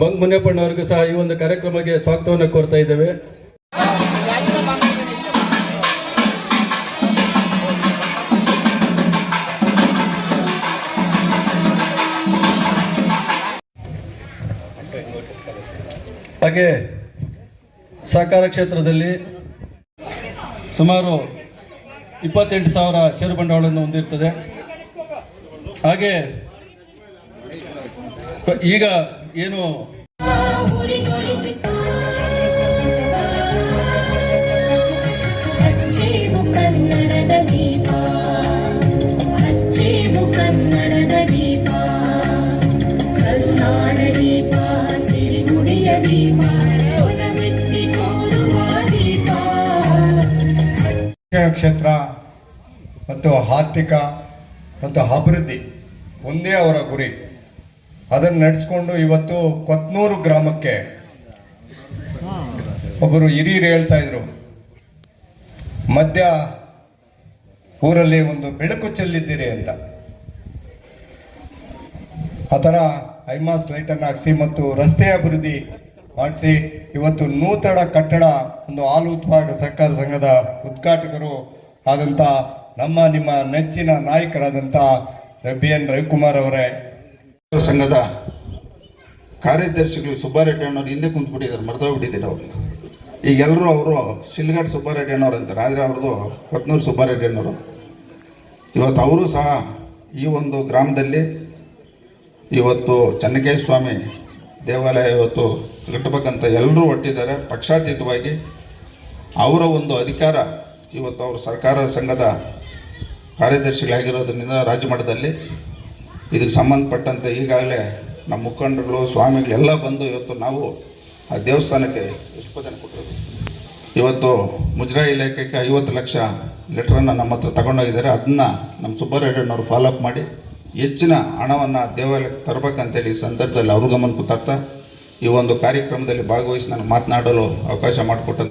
ಬಂಗ್ ಮುನಿಯಪ್ಪನವರಿಗೂ ಸಹ ಈ ಒಂದು ಕಾರ್ಯಕ್ರಮಕ್ಕೆ ಸ್ವಾಗತವನ್ನು ಕೋರ್ತಾ ಇದ್ದೇವೆ. ಹಾಗೆ ಸಹಕಾರ ಕ್ಷೇತ್ರದಲ್ಲಿ ಸುಮಾರು ಇಪ್ಪತ್ತೆಂಟು ಸಾವಿರ ಷೇರು ಬಂಡವಾಳವನ್ನು ಹೊಂದಿರ್ತದೆ. ಹಾಗೆ ಈಗ ಏನು? ಕ್ಷೇತ್ರ ಮತ್ತು ಆರ್ಥಿಕ ಮತ್ತು ಅಭಿವೃದ್ಧಿ ಒಂದೇ ಅವರ ಗುರಿ. ಅದನ್ನು ನಡೆಸ್ಕೊಂಡು ಇವತ್ತು ಕೊತ್ನೂರು ಗ್ರಾಮಕ್ಕೆ ಒಬ್ಬರು ಹಿರಿಯರು ಹೇಳ್ತಾ ಇದ್ರು. ಮಧ್ಯ ಊರಲ್ಲಿ ಒಂದು ಬೆಳಕು ಚೆಲ್ಲಿದ್ದೀರಿ ಅಂತ. ಆ ಥರ ಐಮಾಸ್ ಲೈಟನ್ನು ಹಾಕ್ಸಿ ಮತ್ತು ರಸ್ತೆ ಅಭಿವೃದ್ಧಿ ಮಾಡಿಸಿ ಇವತ್ತು ನೂತನ ಕಟ್ಟಡ ಒಂದು ಹಾಲು ಉತ್ಪಾದಕ ಸಹಕಾರ ಸಂಘದ ಉದ್ಘಾಟಕರು ಆದಂಥ ನಮ್ಮ ನಿಮ್ಮ ನೆಚ್ಚಿನ ನಾಯಕರಾದಂಥ ಬಿ ಎನ್ ರವಿಕುಮಾರ್ ಅವರೇ ಸಂಘದ ಕಾರ್ಯದರ್ಶಿಗಳು ಸುಬ್ಬಾರೆಡ್ಡಿ ಅಣ್ಣವ್ರು ಹಿಂದೆ ಕುಂತ್ಬಿಟ್ಟಿದ್ದಾರೆ ಮರ್ತೋಗ್ಬಿಟ್ಟಿದ್ದಾರೆ ಅವ್ರು. ಈಗ ಎಲ್ಲರೂ ಅವರು ಶಿಲ್ಘಾಟ್ ಸುಬ್ಬಾರೆಡ್ಡಿ ಅಣ್ಣವ್ರು ಅಂತಾರೆ, ಆದರೆ ಅವ್ರದ್ದು ಕೊತ್ನೂರು ಸುಬ್ಬಾರೆಡ್ಡಿ ಅಣ್ಣವರು ಇವತ್ತು ಅವರು ಸಹ ಈ ಒಂದು ಗ್ರಾಮದಲ್ಲಿ ಇವತ್ತು ಚನ್ನಕೇಶ್ ಸ್ವಾಮಿ ದೇವಾಲಯ ಇವತ್ತು ಕಟ್ಟಬೇಕಂತ ಎಲ್ಲರೂ ಒಟ್ಟಿದ್ದಾರೆ. ಪಕ್ಷಾತೀತವಾಗಿ ಅವರ ಒಂದು ಅಧಿಕಾರ ಇವತ್ತು ಅವರು ಸರ್ಕಾರ ಸಂಘದ ಕಾರ್ಯದರ್ಶಿಗಳಾಗಿರೋದ್ರಿಂದ ರಾಜ್ಯ ಮಟ್ಟದಲ್ಲಿ ಇದಕ್ಕೆ ಸಂಬಂಧಪಟ್ಟಂತೆ ಈಗಾಗಲೇ ನಮ್ಮ ಮುಖಂಡರುಗಳು, ಸ್ವಾಮಿಗಳು ಎಲ್ಲ ಬಂದು ಇವತ್ತು ನಾವು ಆ ದೇವಸ್ಥಾನಕ್ಕೆ ಜನ ಕೊಟ್ಟರು ಇವತ್ತು ಮುಜರಾಯಿ ಇಲಾಖೆಗೆ ಐವತ್ತು ಲಕ್ಷ ಲೆಟ್ರನ್ನು ನಮ್ಮ ಹತ್ರ ತಗೊಂಡೋಗಿದ್ದಾರೆ ಅದನ್ನ ನಮ್ಮ ಸುಬ್ಬಾರೆಡ್ಡಿಯವ್ರು ಫಾಲೋಅಪ್ ಮಾಡಿ ಹೆಚ್ಚಿನ ಹಣವನ್ನು ದೇವಾಲಯಕ್ಕೆ ತರಬೇಕಂತೇಳಿ ಈ ಸಂದರ್ಭದಲ್ಲಿ ಅವ್ರ ಗಮನಕ್ಕೂ ತರ್ತಾ ಈ ಒಂದು ಕಾರ್ಯಕ್ರಮದಲ್ಲಿ ಭಾಗವಹಿಸಿ ನಾನು ಮಾತನಾಡಲು ಅವಕಾಶ ಮಾಡಿಕೊಟ್ಟಂತ